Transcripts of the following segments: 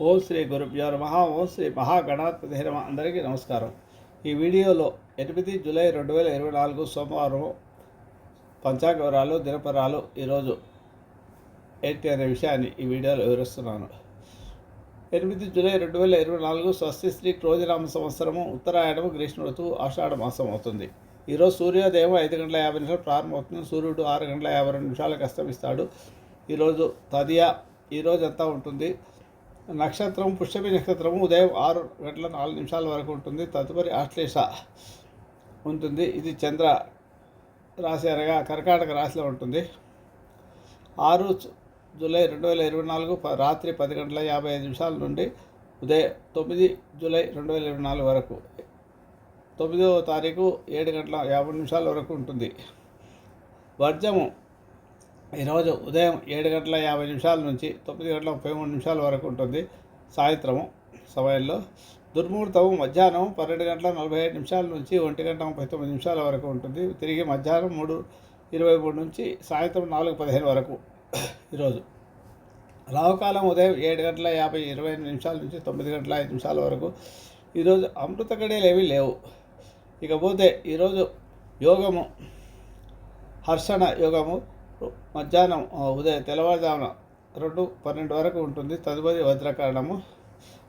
ఓం శ్రీ గురుభ్యో నమ. ఓం శ్రీ మహాగణాధిపతి నమ. అందరికీ నమస్కారం. ఈ వీడియోలో ఎనిమిది జూలై రెండు వేల ఇరవై నాలుగు సోమవారం పంచాంగ వివరాలు దినపరాలు ఈరోజు ఏంటి అనే విషయాన్ని ఈ వీడియోలో వివరిస్తున్నాను. ఎనిమిది జూలై రెండు వేల ఇరవై నాలుగు స్వస్తి శ్రీ క్రోజనామ సంవత్సరము ఉత్తరాయణము గ్రీష్మ ఋతువు ఆషాఢ మాసం అవుతుంది. ఈరోజు సూర్యోదయం ఐదు గంటల యాభై నిమిషాలు ప్రారంభమవుతుంది. సూర్యుడు ఆరు గంటల యాభై రెండు నిమిషాలకు అస్తమిస్తాడు ఈరోజు తదియా ఈరోజు అంతా ఉంటుంది. నక్షత్రం పుష్యమి నక్షత్రము ఉదయం ఆరు గంటల నాలుగు నిమిషాల వరకు ఉంటుంది. తదుపరి ఆశ్లేష ఉంటుంది. ఇది చంద్ర రాశి అనగా కర్కాటక రాశిలో ఉంటుంది. ఆరు జూలై రెండు వేల ఇరవై నాలుగు రాత్రి పది గంటల యాభై ఐదు నిమిషాల నుండి ఉదయం తొమ్మిది జూలై రెండు వేల ఇరవై నాలుగు వరకు తొమ్మిదవ తారీఖు ఏడు గంటల యాభై నిమిషాల వరకు ఉంటుంది. వర్జము ఈరోజు ఉదయం ఏడు గంటల యాభై నిమిషాల నుంచి తొమ్మిది గంటల ముప్పై మూడు నిమిషాల వరకు ఉంటుంది సాయంత్రము సమయంలో. దుర్ముహూర్తము మధ్యాహ్నం పన్నెండు గంటల నలభై ఐదు నిమిషాల నుంచి ఒంటి గంట ముప్పై తొమ్మిది నిమిషాల వరకు ఉంటుంది. తిరిగి మధ్యాహ్నం మూడు ఇరవై మూడు నుంచి సాయంత్రం నాలుగు పదిహేను వరకు ఈరోజు రావుకాలం ఉదయం ఏడు గంటల యాభై ఇరవై ఐదు నిమిషాల నుంచి తొమ్మిది గంటల ఐదు నిమిషాల వరకు ఈరోజు అమృత గడియలు ఏమీ లేవు. ఇకపోతే ఈరోజు యోగము హర్షణ యోగము మధ్యాహ్నం ఉదయం తెల్లవారుజామున రెండు పన్నెండు వరకు ఉంటుంది. తదుపరి వజ్రకరణము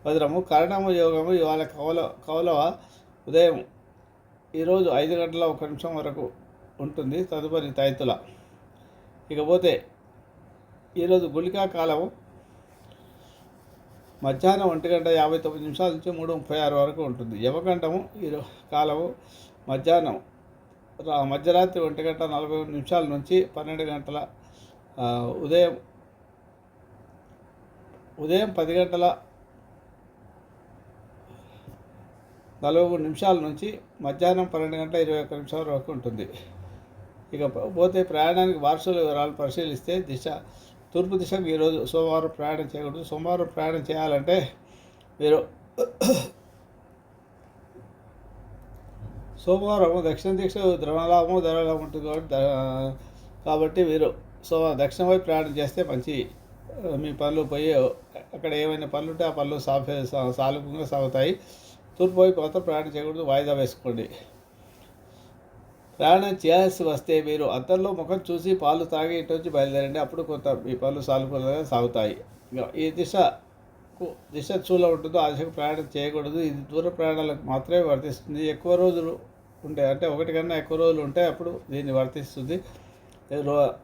వజ్రము కరణము యోగము ఇవాళ కౌల కౌలవ ఉదయం ఈరోజు ఐదు గంటల ఒక నిమిషం వరకు ఉంటుంది. తదుపరి తైతుల. ఇకపోతే ఈరోజు గుళికా కాలము మధ్యాహ్నం ఒంటి గంట యాభై తొమ్మిది నిమిషాల నుంచి మూడు ముప్పై ఆరు వరకు ఉంటుంది. యమగంటము ఈ కాలము మధ్యాహ్నం మధ్యరాత్రి ఒంటి గంట నలభై మూడు నిమిషాల నుంచి పన్నెండు గంటల ఉదయం ఉదయం పది గంటల నలభై మూడు నిమిషాల నుంచి మధ్యాహ్నం పన్నెండు గంటల ఇరవై ఒక్క నిమిషాల వరకు ఉంటుంది. ఇక పోతే ప్రయాణానికి వారసుల వివరాలు పరిశీలిస్తే దిశ తూర్పు దిశకు ఈరోజు సోమవారం ప్రయాణం చేయకూడదు. సోమవారం ప్రయాణం చేయాలంటే మీరు సోమవారం దక్షిణ దీక్ష ద్రవణలాభం ధరలాభం ఉంటుంది కాబట్టి కాబట్టి మీరు సో దక్షిణ వైపు ప్రయాణం చేస్తే మంచి మీ పనులు పోయి అక్కడ ఏమైనా పనులు ఉంటే ఆ పనులు సాఫే సా- సాగుతాయి. తూర్పు వైపు మాత్రం ప్రయాణం చేయకూడదు వాయిదా వేసుకోండి. ప్రయాణం చేయాల్సి వస్తే మీరు అద్దంలో ముఖం చూసి పాలు తాగి ఇటు వచ్చి బయలుదేరండి. అప్పుడు కొంత మీ పనులు సానుకూలంగా సాగుతాయి. ఈ దిశకు దిశ చూల ఉంటుందో ఆ దిశకు ప్రయాణం చేయకూడదు. ఇది దూర ప్రయాణాలకు మాత్రమే వర్తిస్తుంది. ఎక్కువ రోజులు ఉంటాయి అంటే ఒకటి కన్నా ఎక్కువ రోజులు ఉంటే అప్పుడు దీన్ని వర్తిస్తుంది.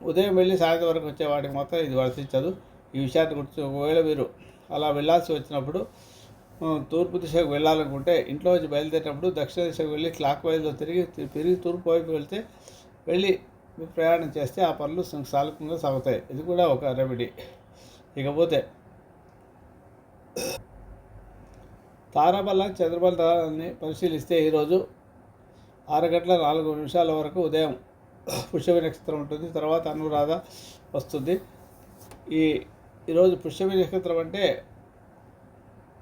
ఉదయం వెళ్ళి సాయంత్రం వరకు వచ్చే వాటికి మాత్రం ఇది వర్తించదు. ఈ విషయాన్ని గుర్తు ఒకవేళ మీరు అలా వెళ్ళాల్సి వచ్చినప్పుడు తూర్పు దిశకు వెళ్ళాలనుకుంటే ఇంట్లో వచ్చి బయలుదేరినప్పుడు దక్షిణ దిశకు వెళ్ళి క్లాక్ వైజ్లో తిరిగి తిరిగి తూర్పు వైపు వెళ్తే వెళ్ళి ప్రయాణం చేస్తే ఆ పనులు సాలకంగా సాగుతాయి. ఇది కూడా ఒక రెమెడీ. ఇకపోతే తారాబల చంద్రబలాన్ని పరిశీలిస్తే ఈరోజు ఆరు గంటల నాలుగు నిమిషాల వరకు ఉదయం పుష్యమి నక్షత్రం ఉంటుంది. తర్వాత అనురాధ వస్తుంది. ఈ ఈరోజు పుష్యమి నక్షత్రం అంటే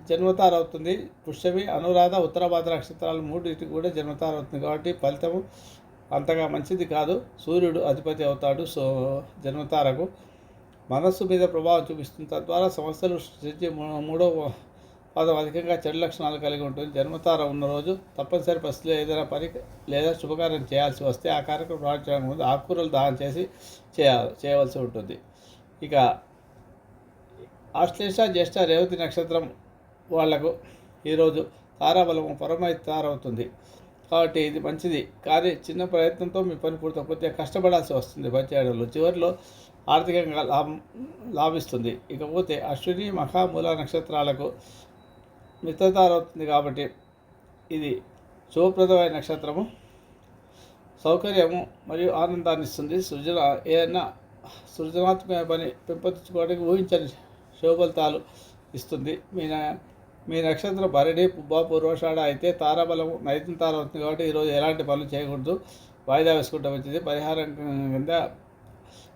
జన్మతార అవుతుంది. పుష్యమి అనురాధ ఉత్తరభాద్ర నక్షత్రాలు మూడింటికి కూడా జన్మతార అవుతుంది. కాబట్టి ఫలితము అంతగా మంచిది కాదు. సూర్యుడు అధిపతి అవుతాడు. సో జన్మతారకు మనస్సు మీద ప్రభావం చూపిస్తుంది. తద్వారా సమస్యలు సృష్టించి మూ- మూడో పదం అధికంగా చెడు లక్షణాలు కలిగి ఉంటుంది. జన్మతార ఉన్న రోజు తప్పనిసరి పరిస్థితిలో ఏదైనా పని లేదా శుభకార్యం చేయాల్సి వస్తే ఆ కార్యక్రమం ప్రారంభించడానికి ముందు ఆకుకూరలు దానం చేసి చేయాలి చేయవలసి ఉంటుంది. ఇక ఆశ్లేష జ్యేష్ఠ రేవతి నక్షత్రం వాళ్ళకు ఈరోజు తారాబలము పరమై తారవుతుంది కాబట్టి ఇది మంచిది. కానీ చిన్న ప్రయత్నంతో మీ పని పూర్తయిపోతే కష్టపడాల్సి వస్తుంది పనిచేయడంలో చివరిలో ఆర్థికంగా లాభం లాభిస్తుంది. ఇకపోతే అశ్విని మహామూల నక్షత్రాలకు మిత్రతారవుతుంది కాబట్టి ఇది శుభప్రదమైన నక్షత్రము. సౌకర్యము మరియు ఆనందాన్ని ఇస్తుంది. సృజన ఏదైనా సృజనాత్మక పని పెంపొందించుకోవడానికి ఊహించని శుభఫలితాలు ఇస్తుంది. మీ న- మీ నక్షత్రం భరణి పుబ్బ పూర్వషాఢ అయితే తారాబలము నైతం తార అవుతుంది కాబట్టి ఈరోజు ఎలాంటి పనులు చేయకూడదు. వాయిదా వేసుకుంటే మంచిది. పరిహారం కింద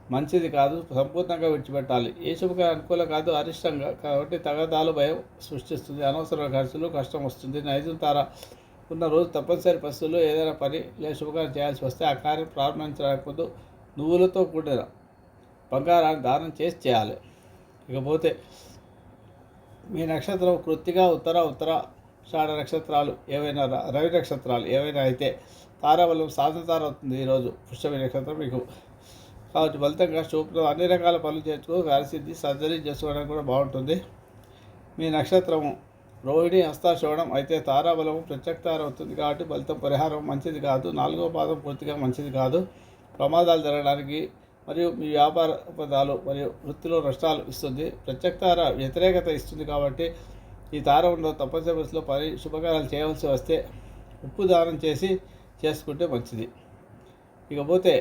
మంచిది కాదు సంపూర్ణంగా విడిచిపెట్టాలి. ఏ శుభక అనుకూలం కాదు అరిష్టంగా. కాబట్టి తగదాలు భయం సృష్టిస్తుంది అనవసర ఖర్చులు కష్టం వస్తుంది. నైజం తార ఉన్న రోజు తప్పనిసరి పరిస్థితుల్లో ఏదైనా పని లేదా శుభకార్యం చేయాల్సి వస్తే ఆ కార్యం ప్రారంభించడానికి ముందు నువ్వులతో కూడిన బంగారాన్ని దానం చేసి చేయాలి. ఇకపోతే మీ నక్షత్రం కృత్తిగా ఉత్తర ఉత్తర షాఢ నక్షత్రాలు ఏవైనా రవి నక్షత్రాలు ఏవైనా అయితే తారాబలం సాధతార అవుతుంది ఈరోజు. పుష్యమి నక్షత్రం మీకు కాబట్టి ఫలితంగా శుభ్రం అన్ని రకాల పనులు చేసుకో కార్యసిద్ధి సర్జరీ చేసుకోవడానికి కూడా బాగుంటుంది. మీ నక్షత్రము రోహిణి హస్తాశోణం అయితే తారాబలము ప్రత్యక్తార అవుతుంది కాబట్టి ఫలితం పరిహారం మంచిది కాదు. నాలుగో పాదం పూర్తిగా మంచిది కాదు. ప్రమాదాలు జరగడానికి మరియు మీ వ్యాపార పదాలు మరియు వృత్తిలో నష్టాలు ఇస్తుంది. ప్రత్యక్తార వ్యతిరేకత ఇస్తుంది కాబట్టి ఈ తారంలో ఉన్న తప్పనిసరి పరిస్థితిలో పని శుభకార్యాలు చేయవలసి వస్తే ఉప్పు దానం చేసి చేసుకుంటే మంచిది. ఇకపోతే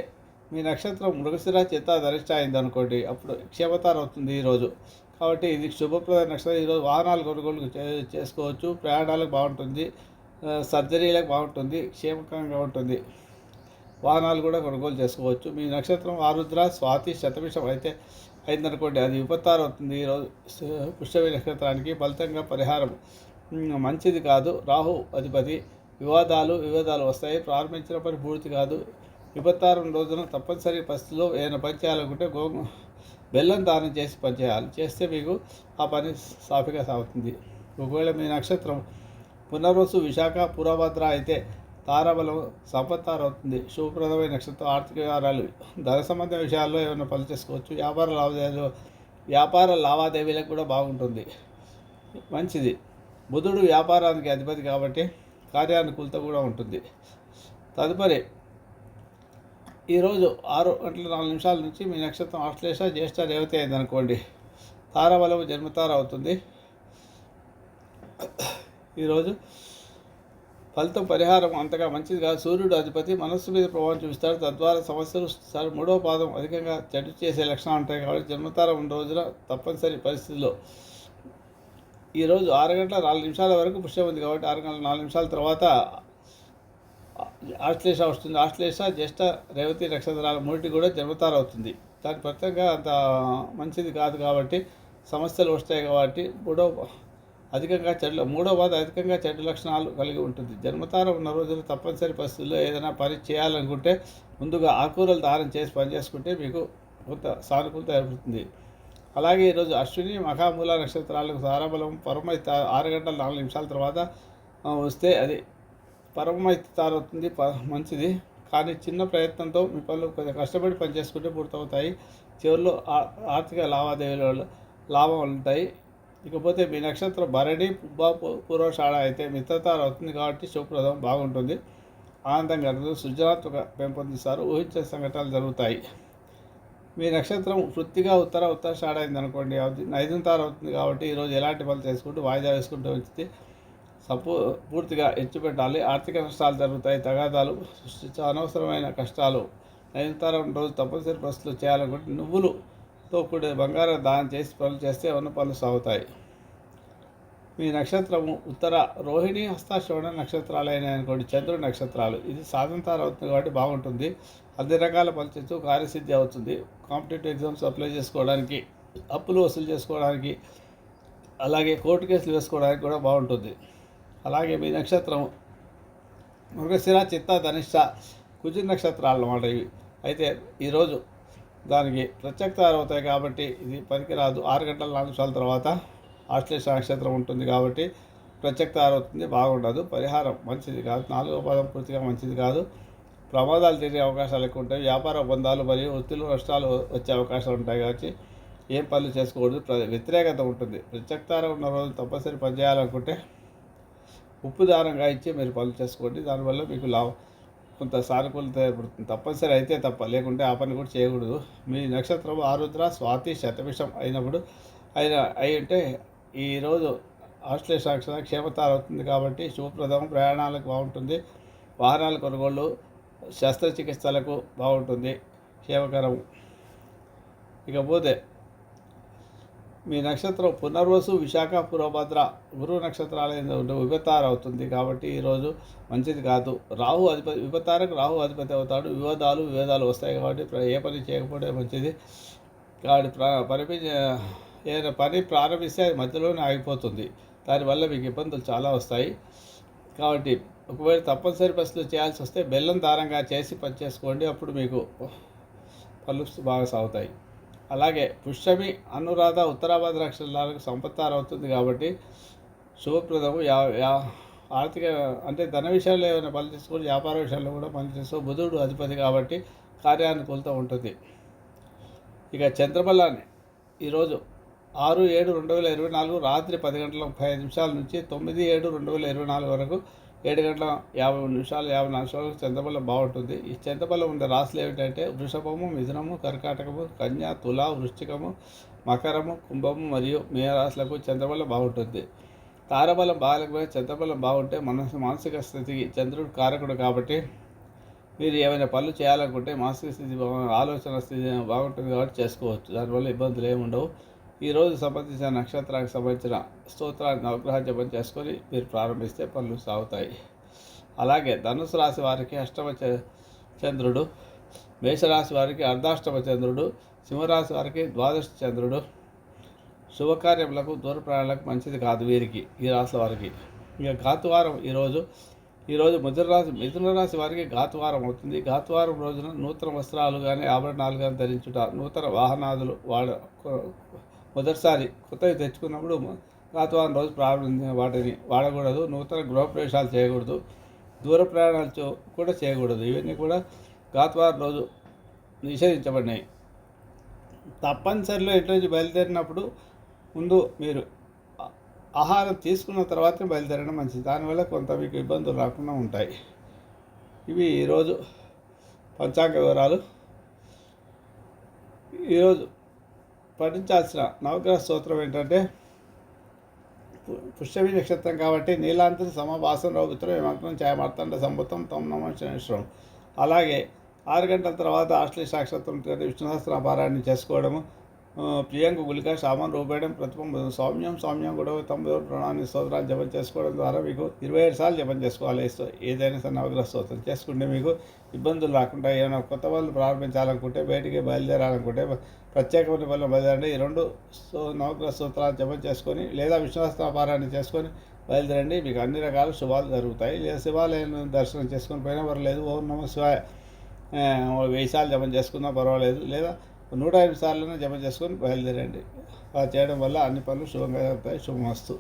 మీ నక్షత్రం మృగశిర చేత ధరిష్ట అయింది అనుకోండి అప్పుడు క్షేమతారం అవుతుంది ఈరోజు కాబట్టి ఇది శుభప్రద నక్షత్రం. ఈరోజు వాహనాలు కొనుగోలు చే- చేసుకోవచ్చు ప్రయాణాలకు బాగుంటుంది సర్జరీలకు బాగుంటుంది క్షేమకంగా ఉంటుంది. వాహనాలు కూడా కొనుగోలు చేసుకోవచ్చు. మీ నక్షత్రం ఆరుద్ర స్వాతి శతభిషం అయితే అయిందనుకోండి అది విపత్తారు అవుతుంది ఈరోజు స- పుష్యమి నక్షత్రానికి ఫలితంగా పరిహారం. మంచిది కాదు. రాహు అధిపతి. వివాదాలు వివాదాలు వస్తాయి. ప్రారంభించిన పని పూర్తి కాదు. విపత్తారం రోజున తప్పనిసరి పరిస్థితిలో ఏదైనా పని చేయాలనుకుంటే గో బెల్లం దానం చేసి పనిచేయాలి చేస్తే మీకు ఆ పని సాఫీగా సాగుతుంది. ఒకవేళ మీ నక్షత్రం పునర్వసు విశాఖ పురభద్ర అయితే తారాబలం సంపత్తారం అవుతుంది. శుభప్రదమైన నక్షత్రం ఆర్థిక వ్యవహారాలు ధన సంబంధ విషయాల్లో ఏమైనా పనులు చేసుకోవచ్చు. వ్యాపార లావాదేవీలు వ్యాపార లావాదేవీలకు కూడా బాగుంటుంది. మంచిది. బుధుడు వ్యాపారానికి అధిపతి కాబట్టి కార్యానుకూలత కూడా ఉంటుంది. తదుపరి ఈరోజు ఆరు గంటల నాలుగు నిమిషాల నుంచి మీ నక్షత్రం ఆశ్లేష జ్యేష్ఠ రేవతి అయిందనుకోండి. అనుకోండి జన్మతార అవుతుంది. ఈరోజు ఫలితం పరిహారం అంతగా మంచిది కాదు. సూర్యుడు అధిపతి మనస్సు మీద ప్రభావం చూపిస్తాడు. తద్వారా సమస్యలు సరి మూడవ పాదం అధికంగా చెడు చేసే లక్షణాలు ఉంటాయి కాబట్టి జన్మతార ఉన్న రోజున తప్పనిసరి పరిస్థితుల్లో ఈరోజు ఆరు గంటల నాలుగు నిమిషాల వరకు పుష్యం ఉంది కాబట్టి ఆరు గంటల నాలుగు నిమిషాల తర్వాత ఆశ్లేష వస్తుంది. ఆశ్లేష జ్యేష్ఠ రేవతి నక్షత్రాలు మూడింటి కూడా జన్మతార అవుతుంది దాని ప్రత్యేకంగా అంత మంచిది కాదు కాబట్టి సమస్యలు వస్తాయి కాబట్టి మూడో అధికంగా చెడు మూడో బాధ అధికంగా చెడు లక్షణాలు కలిగి ఉంటుంది. జన్మతార ఉన్న రోజులు తప్పనిసరి పరిస్థితుల్లో ఏదైనా పని చేయాలనుకుంటే ముందుగా ఆకుకూరలు దానం చేసి పని చేసుకుంటే మీకు కొంత సానుకూలత ఏర్పడుతుంది. అలాగే ఈరోజు అశ్విని మహామూల నక్షత్రాలకు సారబలం పరమైత ఆరు గంటల నాలుగు నిమిషాల తర్వాత వస్తే అది పరమైతే తారవుతుంది ప మంచిది. కానీ చిన్న ప్రయత్నంతో మీ పనులు కొంచెం కష్టపడి పని చేసుకుంటే పూర్తవుతాయి. చివరిలో ఆర్థిక లావాదేవీల లాభం ఉంటాయి. ఇకపోతే మీ నక్షత్రం భరణి పూర్వషాడ పూర్వషాఢ అయితే మిత్రతార అవుతుంది కాబట్టి శుభప్రదం బాగుంటుంది. ఆనందంగా సృజనాత్మక పెంపొందిస్తారు. ఊహించే సంఘటనలు జరుగుతాయి. మీ నక్షత్రం వృత్తిగా ఉత్తర ఉత్తర షాడ అయింది అనుకోండి అది ఐదు తార అవుతుంది కాబట్టి ఈరోజు ఎలాంటి పనులు చేసుకుంటూ వాయిదా వేసుకుంటూ వచ్చింది సపో పూర్తిగా ఎచ్చిపెట్టాలి ఆర్థిక నష్టాలు జరుగుతాయి. తగాదాలు సృష్టించే అనవసరమైన కష్టాలు నైన్తారం రోజు తప్పనిసరి పరిస్థితులు చేయాలనుకుంటే నువ్వులుతో కూడిన బంగారం దానం చేసి పనులు చేస్తే ఉన్న పనులు సాగుతాయి. మీ నక్షత్రము ఉత్తర రోహిణి హస్తాశ్రవణ నక్షత్రాలైన అనుకోండి. చంద్రుడి నక్షత్రాలు. ఇది సాధంతారం అవుతుంది కాబట్టి బాగుంటుంది. అన్ని రకాల పనులు చేస్తూ కార్యసిద్ధి అవుతుంది. కాంపిటేటివ్ ఎగ్జామ్స్ అప్లై చేసుకోవడానికి అప్పులు వసూలు చేసుకోవడానికి అలాగే కోర్టు కేసులు వేసుకోవడానికి కూడా బాగుంటుంది. అలాగే మీ నక్షత్రం మృగశిర చిత్త ధనిష్ట కుజి నక్షత్రాలు అన్నమాట ఇవి అయితే ఈరోజు దానికి ప్రత్యక్తాలు అవుతాయి కాబట్టి ఇది పనికిరాదు. ఆరు గంటల నాలుగు నిమిషాల తర్వాత ఆశ్లేష నక్షత్రం ఉంటుంది కాబట్టి ప్రత్యక్తారు అవుతుంది బాగుండదు. పరిహారం మంచిది కాదు. నాలుగో పదం పూర్తిగా మంచిది కాదు. ప్రమాదాలు తిరిగే అవకాశాలు ఎక్కువ ఉంటాయి. వ్యాపార ఒప్పందాలు మరియు వృత్తిలో నష్టాలు వచ్చే అవకాశాలు ఉంటాయి కాబట్టి ఏం పనులు చేసుకోకూడదు. ప్ర- వ్యతిరేకత ఉంటుంది. ప్రత్యక్తార ఉన్న రోజు తప్పనిసరి పని చేయాలనుకుంటే ఉప్పు దారంగా ఇచ్చి మీరు పనులు చేసుకోండి. దానివల్ల మీకు లాభం కొంత సానుకూలత ఏర్పడుతుంది తప్పనిసరి అయితే తప్ప లేకుంటే ఆ పని కూడా చేయకూడదు. మీ నక్షత్రం ఆరుద్ర స్వాతి శతభిషం అయినప్పుడు అయిన అయి ఉంటే ఈరోజు ఆశ్లేష క్షేమతార అవుతుంది కాబట్టి శుభప్రదం. ప్రయాణాలకు బాగుంటుంది. వాహనాల కొనుగోళ్ళు శస్త్రచికిత్సలకు బాగుంటుంది. క్షేమకరం. ఇకపోతే మీ నక్షత్రం పునర్వసు విశాఖ పూర్వభద్ర గురు నక్షత్రాలైన విభతార అవుతుంది కాబట్టి ఈరోజు మంచిది కాదు. రాహు అధిపతి విపత్తారకు రాహు అధిపతి అవుతాడు. వివాదాలు వివాదాలు వస్తాయి కాబట్టి ఏ పని చేయకపోతే మంచిది. కాబట్టి ప్ర పని ఏదైనా పని ప్రారంభిస్తే అది మధ్యలోనే ఆగిపోతుంది. దానివల్ల మీకు ఇబ్బందులు చాలా వస్తాయి. కాబట్టి ఒకవేళ తప్పనిసరి పరిస్థితులు చేయాల్సి వస్తే బెల్లం దారంగా చేసి పని చేసుకోండి. అప్పుడు మీకు పనులు బాగా సాగుతాయి. అలాగే పుష్యమి అనురాధ ఉత్తరాభాద నక్షత్రాలకు సంపత్తారం అవుతుంది కాబట్టి శుభప్రదము. యా యా ఆర్థిక అంటే ధన విషయాల్లో ఏమైనా పని చేసుకొని వ్యాపార విషయాల్లో కూడా పని చేసుకో. బుధుడు అధిపతి కాబట్టి కార్యానుకూలత ఉంటుంది. ఇక చంద్రబలాన్ని ఈరోజు ఆరు ఏడు రెండు వేల ఇరవై నాలుగు రాత్రి పది గంటల ముప్పై ఐదు నిమిషాల నుంచి తొమ్మిది ఏడు రెండు వేల ఇరవై నాలుగు వరకు ఏడు గంటల యాభై నిమిషాలు యాభై నాలుగు నిమిషాలకు చంద్రబలం బాగుంటుంది. ఈ చంద్రబలం ఉండే రాశులు ఏమిటంటే వృషభము మిథునము కర్కాటకము కన్య తుల వృశ్చికము మకరము కుంభము మరియు మేరాశులకు చంద్రబలం బాగుంటుంది. తారబలం బాగాలేకపోతే చంద్రబలం బాగుంటే మనసు మానసిక స్థితికి చంద్రుడు కారకుడు కాబట్టి మీరు ఏమైనా పనులు చేయాలనుకుంటే మానసిక స్థితి ఆలోచన స్థితి బాగుంటుంది కాబట్టి చేసుకోవచ్చు. దానివల్ల ఇబ్బందులు ఏమి ఉండవు. ఈరోజు సంబంధించిన నక్షత్రానికి సంబంధించిన స్తోత్రాన్ని నవగ్రహ జపం చేసుకొని మీరు ప్రారంభిస్తే పనులు సాగుతాయి. అలాగే ధనుసు రాశి వారికి అష్టమ చ- చంద్రుడు మేషరాశి వారికి అర్ధాష్టమ చంద్రుడు సింహరాశి వారికి ద్వాదశ చంద్రుడు. శుభకార్యములకు దూర ప్రయాణాలకు మంచిది కాదు వీరికి ఈ రాశుల వారికి. ఇక ఘాతువారం ఈరోజు ఈరోజు మిథున రాశి మిథున రాశి వారికి ఘాతువారం అవుతుంది. ఘాతువారం రోజున నూతన వస్త్రాలు కానీ ఆభరణాలు కానీ ధరించుట నూతన వాహనాదులు వాడ మొదటిసారి కొత్తవి తెచ్చుకున్నప్పుడు ఘాతువారం రోజు ప్రారంభించిన వాటిని వాడకూడదు. నూతన గృహప్రవేశాలు చేయకూడదు. దూర ప్రయాణాలు కూడా చేయకూడదు. ఇవన్నీ కూడా గాత్వారం రోజు నిషేధించబడినాయి. తప్పనిసరిలో ఇంటి నుంచి బయలుదేరినప్పుడు ముందు మీరు ఆహారం తీసుకున్న తర్వాతే బయలుదేరడం మంచిది. దానివల్ల కొంత మీకు ఇబ్బందులు రాకుండా ఉంటాయి. ఇవి ఈరోజు పంచాంగ వివరాలు. ఈరోజు పఠించాల్సిన నవగ్రహ స్తోత్రం ఏంటంటే పు- పుష్యమి నక్షత్రం కాబట్టి నీలాంతరి సమభాసం రౌపుత్రం ఏమంత్రం చేయమర్తండ సంబుతం తమ నమ శనేశ్వరం. అలాగే ఆరు గంటల తర్వాత ఆశ్లేష నక్షత్రం విష్ణు విష్ణుసహస్ర పారాయణ చేసుకోవడము ప్రియాంక గులిక సామాన్ రూపేయడం ప్రతిపం సౌమ్యం సౌమ్యం కూడా తొమ్మిది ప్రణాన్ని స్తోత్రాలు జపం చేసుకోవడం ద్వారా మీకు ఇరవై ఏడు సార్లు జపం చేసుకోవాలి. ఏదైనా సరే నవగ్రహ స్తోత్రం చేసుకుంటే మీకు ఇబ్బందులు రాకుండా ఏమైనా కొత్త వాళ్ళు ప్రారంభించాలనుకుంటే బయటికి బయలుదేరాలనుకుంటే ప్రత్యేకమైన వల్ల బయలుదేరండి. ఈ రెండు సో నవగ్రహ స్తోత్రాలు జపం చేసుకొని లేదా విశ్వాస పారాయణ చేసుకొని బయలుదేరండి. మీకు అన్ని రకాల శుభాలు జరుగుతాయి. లేదా శివాలయం దర్శనం చేసుకొని పోయినా పర్వాలేదు. ఓం నమ శివాయ. వెయ్యి సార్లు జపం చేసుకున్నా పర్వాలేదు. లేదా నూట ఐదు సార్లు జమ చేసుకొని బయలుదేరండి. అలా చేయడం వల్ల అన్ని పనులు శుభంగా జరుగుతాయి. శుభమస్తు.